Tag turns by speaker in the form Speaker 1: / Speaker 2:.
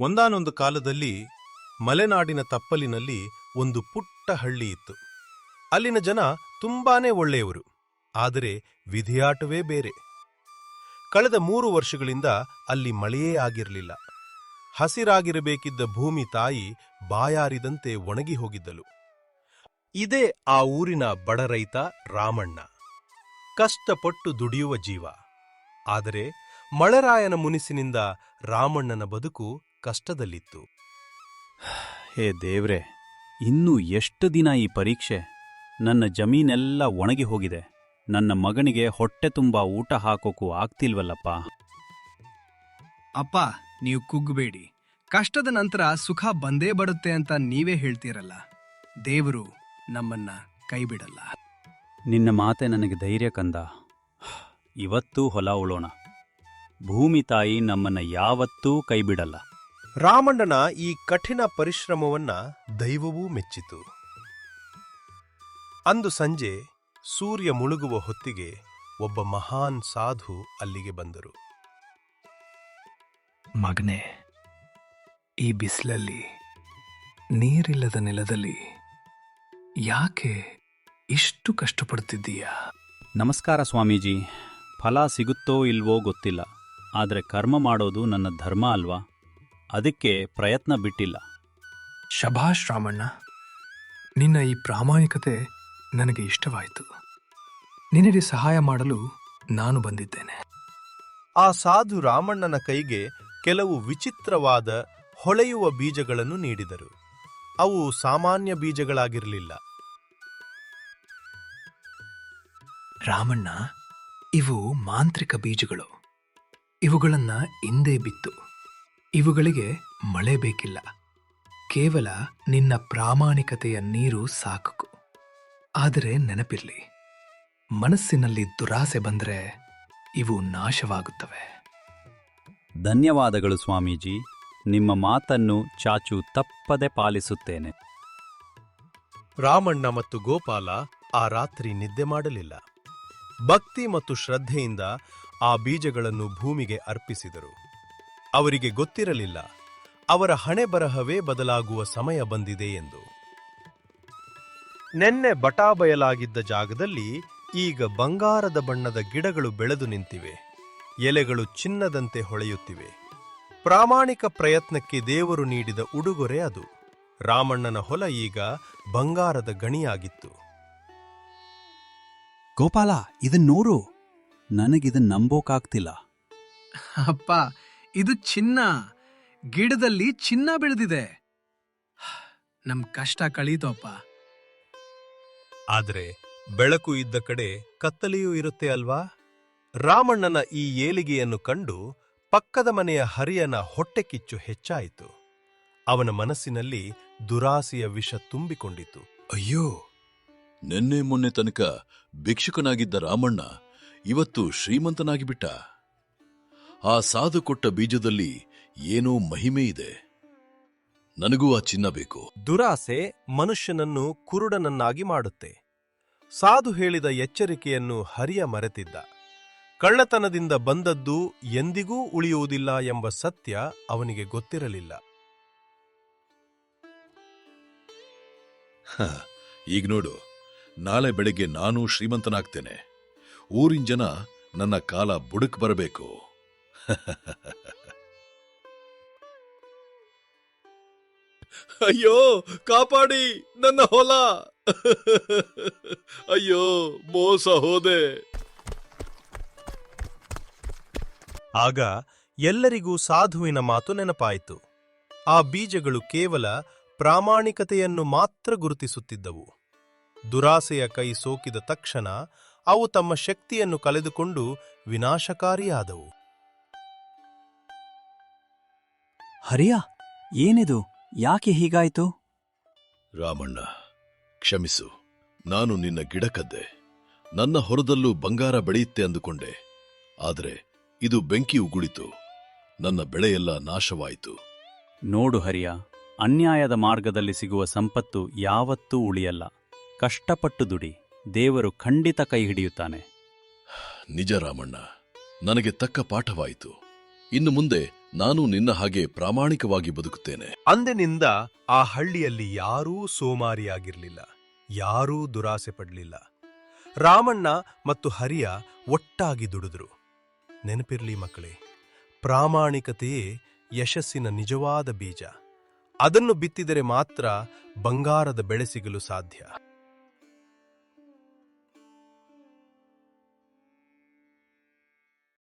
Speaker 1: ಒಂದಾನೊಂದು ಕಾಲದಲ್ಲಿ ಮಲೆನಾಡಿನ ತಪ್ಪಲಿನಲ್ಲಿ ಒಂದು ಪುಟ್ಟ ಹಳ್ಳಿ ಇತ್ತು. ಅಲ್ಲಿನ ಜನ ತುಂಬಾನೇ ಒಳ್ಳೆಯವರು, ಆದರೆ ವಿಧಿಯಾಟವೇ ಬೇರೆ. ಕಳೆದ ಮೂರು ವರ್ಷಗಳಿಂದ ಅಲ್ಲಿ ಮಳೆಯೇ ಆಗಿರಲಿಲ್ಲ. ಹಸಿರಾಗಿರಬೇಕಿದ್ದ ಭೂಮಿ ತಾಯಿ ಬಾಯಾರಿದಂತೆ ಒಣಗಿ ಹೋಗಿದ್ದಲು ಇದೇ ಆ ಊರಿನ ಬಡ ರೈತ ರಾಮಣ್ಣ. ಕಷ್ಟಪಟ್ಟು ದುಡಿಯುವ ಜೀವ. ಆದರೆ ಮಳರಾಯನ ಮುನಿಸಿನಿಂದ ರಾಮಣ್ಣನ ಬದುಕು ಕಷ್ಟದಲ್ಲಿತ್ತು.
Speaker 2: ಹೇ ದೇವ್ರೆ ಇನ್ನೂ ಎಷ್ಟು ದಿನ ಈ ಪರೀಕ್ಷೆ? ನನ್ನ ಜಮೀನೆಲ್ಲ ಒಣಗಿ ಹೋಗಿದೆ. ನನ್ನ ಮಗನಿಗೆ ಹೊಟ್ಟೆ ತುಂಬ ಊಟ ಹಾಕೋಕು ಆಗ್ತಿಲ್ವಲ್ಲಪ್ಪ.
Speaker 3: ಅಪ್ಪ ನೀವು ಕುಗ್ಗಬೇಡಿ ಕಷ್ಟದ ನಂತರ ಸುಖ ಬಂದೇ ಬರುತ್ತೆ ಅಂತ ನೀವೇ ಹೇಳ್ತೀರಲ್ಲ. ದೇವರು ನಮ್ಮನ್ನ ಕೈಬಿಡಲ್ಲ.
Speaker 2: ನಿನ್ನ ಮಾತೆ ನನಗೆ ಧೈರ್ಯ ಕಂದ. ಇವತ್ತೂ ಹೊಲ ಉಳೋಣ. ಭೂಮಿ ತಾಯಿ ನಮ್ಮನ್ನ ಯಾವತ್ತೂ ಕೈಬಿಡಲ್ಲ.
Speaker 1: ರಾಮಣ್ಣನ ಈ ಕಠಿಣ ಪರಿಶ್ರಮವನ್ನ ದೈವವೂ ಮೆಚ್ಚಿತು. ಅಂದು ಸಂಜೆ ಸೂರ್ಯ ಮುಳುಗುವ ಹೊತ್ತಿಗೆ ಒಬ್ಬ ಮಹಾನ್ ಸಾಧು ಅಲ್ಲಿಗೆ ಬಂದರು.
Speaker 3: ಮಗನೆ ಈ ಬಿಸಿಲಲ್ಲಿ ನೀರಿಲ್ಲದ ನೆಲದಲ್ಲಿ ಯಾಕೆ ಇಷ್ಟು ಕಷ್ಟಪಡ್ತಿದ್ದೀಯಾ?
Speaker 2: ನಮಸ್ಕಾರ ಸ್ವಾಮೀಜಿ. ಫಲ ಸಿಗುತ್ತೋ ಇಲ್ವೋ ಗೊತ್ತಿಲ್ಲ. ಆದರೆ ಕರ್ಮ ಮಾಡೋದು ನನ್ನ ಧರ್ಮ ಅಲ್ವಾ? ಅದಕ್ಕೆ ಪ್ರಯತ್ನ ಬಿಟ್ಟಿಲ್ಲ.
Speaker 3: ಶಭಾಷ್ ರಾಮಣ್ಣ ನಿನ್ನ ಈ ಪ್ರಾಮಾಣಿಕತೆ ನನಗೆ ಇಷ್ಟವಾಯಿತು. ನಿನಗೆ ಸಹಾಯ ಮಾಡಲು ನಾನು ಬಂದಿದ್ದೇನೆ.
Speaker 1: ಆ ಸಾಧು ರಾಮಣ್ಣನ ಕೈಗೆ ಕೆಲವು ವಿಚಿತ್ರವಾದ ಹೊಳೆಯುವ ಬೀಜಗಳನ್ನು ನೀಡಿದರು. ಅವು ಸಾಮಾನ್ಯ ಬೀಜಗಳಾಗಿರಲಿಲ್ಲ.
Speaker 3: ರಾಮಣ್ಣ ಇವು ಮಾಂತ್ರಿಕ ಬೀಜಗಳು. ಇವುಗಳನ್ನ ಹಿಂದೆ ಬಿತ್ತು. ಇವುಗಳಿಗೆ ಮಳೆ ಬೇಕಿಲ್ಲ. ಕೇವಲ ನಿನ್ನ ಪ್ರಾಮಾಣಿಕತೆಯ ನೀರು ಸಾಕು ಆದರೆ ನೆನಪಿರ್ಲಿ ಮನಸ್ಸಿನಲ್ಲಿ ದುರಾಸೆ ಬಂದರೆ ಇವು ನಾಶವಾಗುತ್ತವೆ.
Speaker 2: ಧನ್ಯವಾದಗಳು ಸ್ವಾಮೀಜಿ. ನಿಮ್ಮ ಮಾತನ್ನು ಚಾಚು ತಪ್ಪದೆ ಪಾಲಿಸುತ್ತೇನೆ.
Speaker 1: ರಾಮಣ್ಣ ಮತ್ತು ಗೋಪಾಲ ಆ ರಾತ್ರಿ ನಿದ್ದೆ ಮಾಡಲಿಲ್ಲ. ಭಕ್ತಿ ಮತ್ತು ಶ್ರದ್ಧೆಯಿಂದ ಆ ಬೀಜಗಳನ್ನು ಭೂಮಿಗೆ ಅರ್ಪಿಸಿದರು. ಅವರಿಗೆ ಗೊತ್ತಿರಲಿಲ್ಲ, ಅವರ ಹಣೆ ಬರಹವೇ ಬದಲಾಗುವ ಸಮಯ ಬಂದಿದೆ ಎಂದು. ನೆನ್ನೆ ಬಟಾಬಯಲಾಗಿದ್ದ ಜಾಗದಲ್ಲಿ ಈಗ ಬಂಗಾರದ ಬಣ್ಣದ ಗಿಡಗಳು ಬೆಳೆದು ನಿಂತಿವೆ. ಎಲೆಗಳು ಚಿನ್ನದಂತೆ ಹೊಳೆಯುತ್ತಿವೆ. ಪ್ರಾಮಾಣಿಕ ಪ್ರಯತ್ನಕ್ಕೆ ದೇವರು ನೀಡಿದ ಉಡುಗೊರೆ ಅದು. ರಾಮಣ್ಣನ ಹೊಲ ಈಗ ಬಂಗಾರದ ಗಣಿಯಾಗಿತ್ತು.
Speaker 2: ಗೋಪಾಲ ಇದನ್ ನೋಡು. ನನಗಿದನ್ ನಂಬೋಕಾಗ್ತಿಲ್ಲ.
Speaker 3: ಅಪ್ಪ ಇದು ಚಿನ್ನ. ಗಿಡದಲ್ಲಿ ಚಿನ್ನ ಬೆಳೆದಿದೆ. ನಮ್ ಕಷ್ಟ ಕಳೀತೋಪ್ಪ.
Speaker 1: ಆದರೆ ಬೆಳಕು ಇದ್ದ ಕಡೆ ಕತ್ತಲೆಯೂ ಇರುತ್ತೆ ಅಲ್ವಾ? ರಾಮಣ್ಣನ ಈ ಏಳಿಗೆಯನ್ನು ಕಂಡು ಪಕ್ಕದ ಮನೆಯ ಹರಿಯನ ಹೊಟ್ಟೆ ಕಿಚ್ಚು ಹೆಚ್ಚಾಯಿತು. ಅವನ ಮನಸ್ಸಿನಲ್ಲಿ ದುರಾಸೆಯ ವಿಷ ತುಂಬಿಕೊಂಡಿತು.
Speaker 4: ಅಯ್ಯೋ ನಿನ್ನೆ ಮೊನ್ನೆ ತನಕ ಭಿಕ್ಷುಕನಾಗಿದ್ದ ರಾಮಣ್ಣ ಇವತ್ತು ಶ್ರೀಮಂತನಾಗಿಬಿಟ್ಟ ಆ ಸಾಧು ಕೊಟ್ಟ ಬೀಜದಲ್ಲಿ ಏನೋ ಮಹಿಮೆ ಇದೆ. ನನಗೂ ಆ ಚಿನ್ನ ಬೇಕು.
Speaker 1: ದುರಾಸೆ ಮನುಷ್ಯನನ್ನು ಕುರುಡನನ್ನಾಗಿ ಮಾಡುತ್ತೆ. ಸಾಧು ಹೇಳಿದ ಎಚ್ಚರಿಕೆಯನ್ನು ಹರಿಯ ಮರೆತಿದ್ದ. ಕಳ್ಳತನದಿಂದ ಬಂದದ್ದು ಎಂದಿಗೂ ಉಳಿಯುವುದಿಲ್ಲ ಎಂಬ ಸತ್ಯ ಅವನಿಗೆ ಗೊತ್ತಿರಲಿಲ್ಲ.
Speaker 4: ಈಗ ನೋಡು, ನಾಳೆ ಬೆಳಿಗ್ಗೆ ನಾನು ಶ್ರೀಮಂತನಾಗ್ತೇನೆ. ಊರಿನ ಜನ ನನ್ನ ಕಾಲ ಬುಡಕ್ ಬರಬೇಕು. ಅಯ್ಯೋ, ಕಾಪಾಡಿ ನನ್ನ ಹೊಲ. ಅಯ್ಯೋ, ಮೋಸ ಹೋದೆ.
Speaker 1: ಆಗ ಎಲ್ಲರಿಗೂ ಸಾಧುವಿನ ಮಾತು ನೆನಪಾಯಿತು. ಆ ಬೀಜಗಳು ಕೇವಲ ಪ್ರಾಮಾಣಿಕತೆಯನ್ನು ಮಾತ್ರ ಗುರುತಿಸುತ್ತಿದ್ದವು. ದುರಾಸೆಯ ಕೈ ಸೋಕಿದ ತಕ್ಷಣ ಅವು ತಮ್ಮ ಶಕ್ತಿಯನ್ನು ಕಳೆದುಕೊಂಡು ವಿನಾಶಕಾರಿಯಾದವು.
Speaker 2: ಹರಿಯ ಏನಿದು? ಯಾಕೆ ಹೀಗಾಯಿತು?
Speaker 4: ರಾಮಣ್ಣ ಕ್ಷಮಿಸು. ನಾನು ನಿನ್ನ ಗಿಡಕದ್ದೆ. ನನ್ನ ಹೊರದಲ್ಲೂ ಬಂಗಾರ ಬೆಳೆಯುತ್ತೆ ಅಂದುಕೊಂಡೆ. ಆದರೆ ಇದು ಬೆಂಕಿ ಉಗುಳಿತು. ನನ್ನ ಬೆಳೆಯೆಲ್ಲ ನಾಶವಾಯಿತು.
Speaker 2: ನೋಡು ಹರಿಯ ಅನ್ಯಾಯದ ಮಾರ್ಗದಲ್ಲಿ ಸಿಗುವ ಸಂಪತ್ತು ಯಾವತ್ತೂ ಉಳಿಯಲ್ಲ. ಕಷ್ಟಪಟ್ಟು ದುಡಿ ದೇವರು ಖಂಡಿತ ಕೈ ಹಿಡಿಯುತ್ತಾನೆ
Speaker 4: ನಿಜ ರಾಮಣ್ಣ ನನಗೆ ತಕ್ಕ ಪಾಠವಾಯಿತು. ಇನ್ನು ಮುಂದೆ ನಾನು ನಿನ್ನ ಹಾಗೆ ಪ್ರಾಮಾಣಿಕವಾಗಿ ಬದುಕುತ್ತೇನೆ.
Speaker 1: ಅಂದಿನಿಂದ ಆ ಹಳ್ಳಿಯಲ್ಲಿ ಯಾರೂ ಸೋಮಾರಿಯಾಗಿರಲಿಲ್ಲ ಯಾರೂ ದುರಾಸೆ ಪಡಲಿಲ್ಲ. ರಾಮಣ್ಣ ಮತ್ತು ಹರಿಯ ಒಟ್ಟಾಗಿ ದುಡಿದ್ರು. ನೆನಪಿರ್ಲಿ ಮಕ್ಕಳೇ ಪ್ರಾಮಾಣಿಕತೆಯೇ ಯಶಸ್ಸಿನ ನಿಜವಾದ ಬೀಜ. ಅದನ್ನು ಬಿತ್ತಿದರೆ ಮಾತ್ರ ಬಂಗಾರದ ಬೆಳೆ ಸಿಗಲು ಸಾಧ್ಯ.